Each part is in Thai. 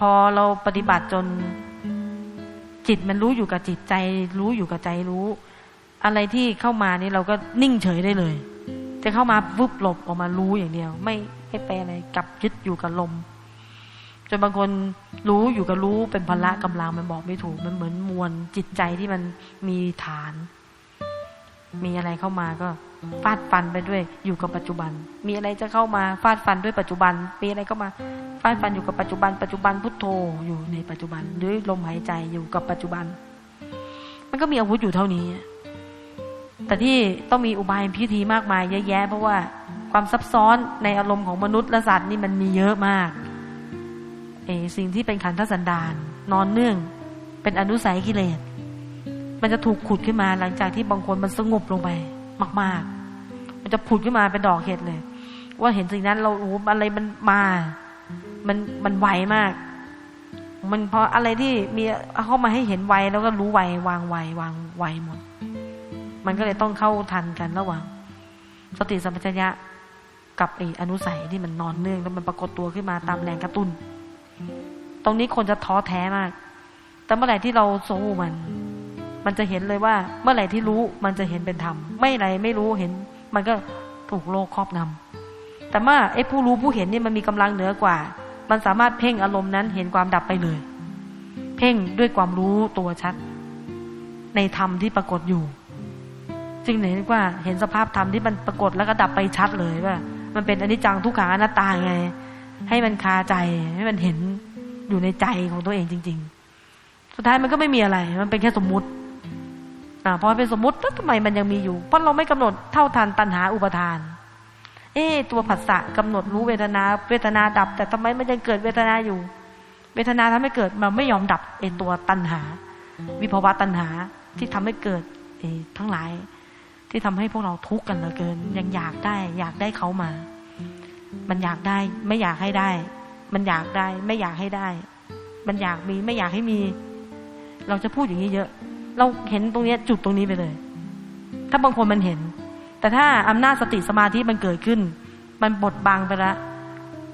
พอเราปฏิบัติจนจิตมันรู้อยู่กับจิตใจ รู้อยู่กับใจรู้ อะไรที่เข้ามานี่เราก็นิ่งเฉยได้เลย จะเข้ามาวุบหลบออกมารู้อย่างเดียว ไม่ให้ไปอะไรกลับยึดอยู่กับลมจนบางคนรู้อยู่กับรู้เป็นพละกำลังมันบอกไม่ถูกมันเหมือนมวลจิตใจที่มันมีฐาน มีอะไรเข้ามาก็ฟาดฟันไปด้วยอยู่กับปัจจุบัน มีอะไรจะเข้ามาฟาดฟันด้วยปัจจุบัน มีอะไรเข้ามาฟาดฟันอยู่กับปัจจุบัน ปัจจุบันพุทโธอยู่ในปัจจุบันหรือลมหายใจอยู่กับปัจจุบัน มันก็มีอาวุธอยู่เท่านี้ แต่ที่ต้องมีอุบายพิธีมากมายเยอะแยะ เพราะว่าความซับซ้อนในอารมณ์ของมนุษย์และสัตว์นี่มันมีเยอะมากเออสิ่งที่เป็นขันธสันดานนอนเนื่อง เป็นอนุสัยกิเลส มันจะถูกขุดขึ้นมาหลังจากที่บางคนมันสงบลงไป มาก ๆ มันจะผุดขึ้นมาเป็นดอกเห็ดเลย ว่าเห็นสิ่งนั้นเราโอ้โหอะไรมันมา มันมันไวมาก มันเพราะอะไรที่มีเข้ามาให้เห็นไวแล้วก็รู้ไววางไววางไวหมด มันก็เลยต้องเข้าทันกันระหว่าง สติสัมปชัญญะกับไอ้อนุสัยที่มันนอนเนื่องแล้วมันปรากฏตัวขึ้นมาตามแรงกระตุ้น ตรงนี้คนจะท้อแท้มาก แต่เมื่อไหร่ที่เราสู้มัน มันจะเห็นเลยว่า เมื่อไหร่ที่รู้มันจะเห็นเป็นธรรม ไม่ไหนไม่รู้เห็น มันก็ถูกโลกครอบงำแต่เมื่อไอ้ผู้รู้ผู้เห็นนี่มันมีกำลังเหนือกว่า มันสามารถเพ่งอารมณ์นั้นเห็นความดับไปเลย เพ่งด้วยความรู้ตัวชัด ในธรรมที่ปรากฏอยู่ จึงเห็นว่าเห็นสภาพธรรมที่มันปรากฏแล้วก็ดับไปชัดเลยว่า มันเป็นอนิจจังทุกขังอนัตตาไง ให้มันคาใจให้มันเห็นอยู่ในใจของตัวเองจริง ๆ สุดท้ายมันก็ไม่มีอะไร มันเป็นแค่สมมุติ พอเป็นสมมติแล้วทำไมมันยังมีอยู่ เพราะเราไม่กำหนดเท่าทันตัณหาอุปทาน เอ๊ตัวผัสสะกำหนดรู้เวทนา เวทนาดับ แต่ทำไมมันยังเกิดเวทนาอยู่ เวทนาทำให้เกิดมันไม่ยอมดับเอตัวตัณหา วิภาวะตัณหาที่ทำให้เกิดเอทั้งหลาย ที่ทำให้พวกเราทุกข์กันเหลือเกิน ยังอยากได้ อยากได้เขามา มันอยากได้ ไม่อยากให้ได้ มันอยากได้ ไม่อยากให้ได้ มันอยากมี ไม่อยากให้มี เราจะพูดอย่างนี้เยอะ เราเห็นตรงนี้จุดตรงนี้ไปเลย ถ้าบางคนมันเห็น แต่ถ้าอำนาจสติสมาธิมันเกิดขึ้น มันบดบังไปละ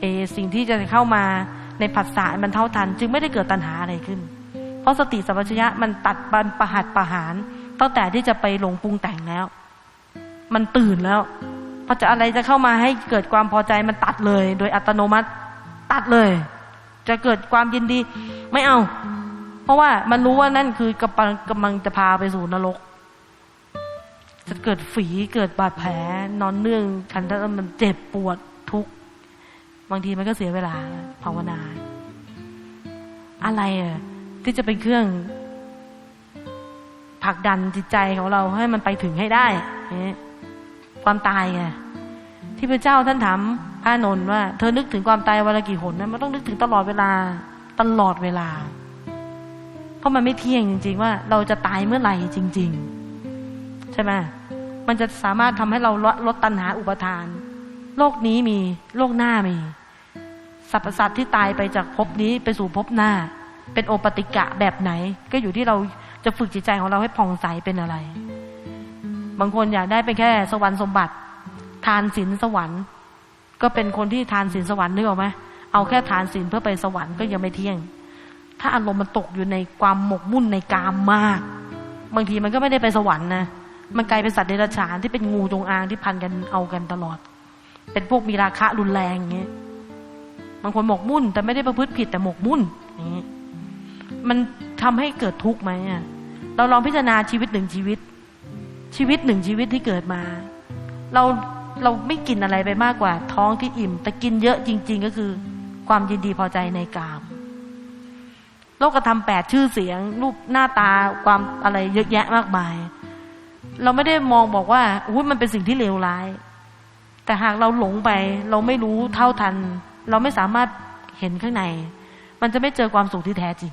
เอสิ่งที่จะเข้ามาในผัสสะมันเท่าทัน จึงไม่ได้เกิดตัณหาอะไรขึ้น เพราะสติสัมปชัญญะมันตัดบันประหัดประหารตั้งแต่ที่จะไปหลงปรุงแต่งแล้ว มันตื่นแล้วพอจะอะไรจะเข้ามาให้เกิดความพอใจมันตัดเลย โดยอัตโนมัติ ตัดเลย จะเกิดความยินดี ไม่เอา เพราะว่ามันรู้ว่านั่นคือกำลังกำลังจะพาไปสู่นรก จะเกิดฝีเกิดบาดแผล นอนเนื่องคันถ้ามันเจ็บปวดทุกข์บางทีมันก็เสียเวลาภาวนา อะไรอะที่จะเป็นเครื่องผลักดันจิตใจของเราให้มันไปถึงให้ได้ความตายไงที่พระเจ้าท่านถามพระนนท์ว่า เธอนึกถึงความตายวันละกี่หนนะมันต้องนึกถึงตลอดเวลาตลอดเวลา ราะมันไม่เที่ยงจริง ๆ ว่าเราจะตายเมื่อไหร่จริง ๆ ใช่ไหมมันจะสามารถทำให้เราลดลดตัณหาอุปทาน โลกนี้มีโลกหน้ามีสรรพสัตว์ที่ตายไปจากภพนี้ไปสู่ภพหน้า เป็นโอปติกะแบบไหน ก็อยู่ที่เราจะฝึกจิตใจของเราให้ผ่องใสเป็นอะไร บางคนอยากได้เป็นแค่สวรรค์สมบัติ ทานศีลสวรรค์ ก็เป็นคนที่ทานศีลสวรรค์นึกออกไหมเอาแค่ทานศีลเพื่อไปสวรรค์ก็ยังไม่เที่ยง ถ้าอารมณ์มันตกอยู่ในความหมกมุ่นในกามมาก บางทีมันก็ไม่ได้ไปสวรรค์นะมันกลายเป็นสัตว์เดรัจฉานที่เป็นงูจงอางที่พันกันเอากันตลอด เป็นพวกมีราคะรุนแรงอย่างเงี้ยบางคนหมกมุ่น แต่ไม่ได้ประพฤติผิดแต่หมกมุ่นอย่างนี้มันทำให้เกิดทุกข์ไหมอะเราลองพิจารณาชีวิตหนึ่งชีวิต ชีวิตหนึ่งชีวิตที่เกิดมา เราเราไม่กินอะไรไปมากกว่า ท้องที่อิ่ม แต่กินเยอะจริง ๆ ก็คือ ความยินดีพอใจในกาม โลกธรรมแปดชื่อเสียง รูปหน้าตาความอะไรเยอะแยะมากมาย เราไม่ได้มองบอกว่าอุ้ยมันเป็นสิ่งที่เลวร้าย แต่หากเราหลงไป เราไม่รู้เท่าทัน เราไม่สามารถเห็นข้างใน มันจะไม่เจอความสุขที่แท้จริง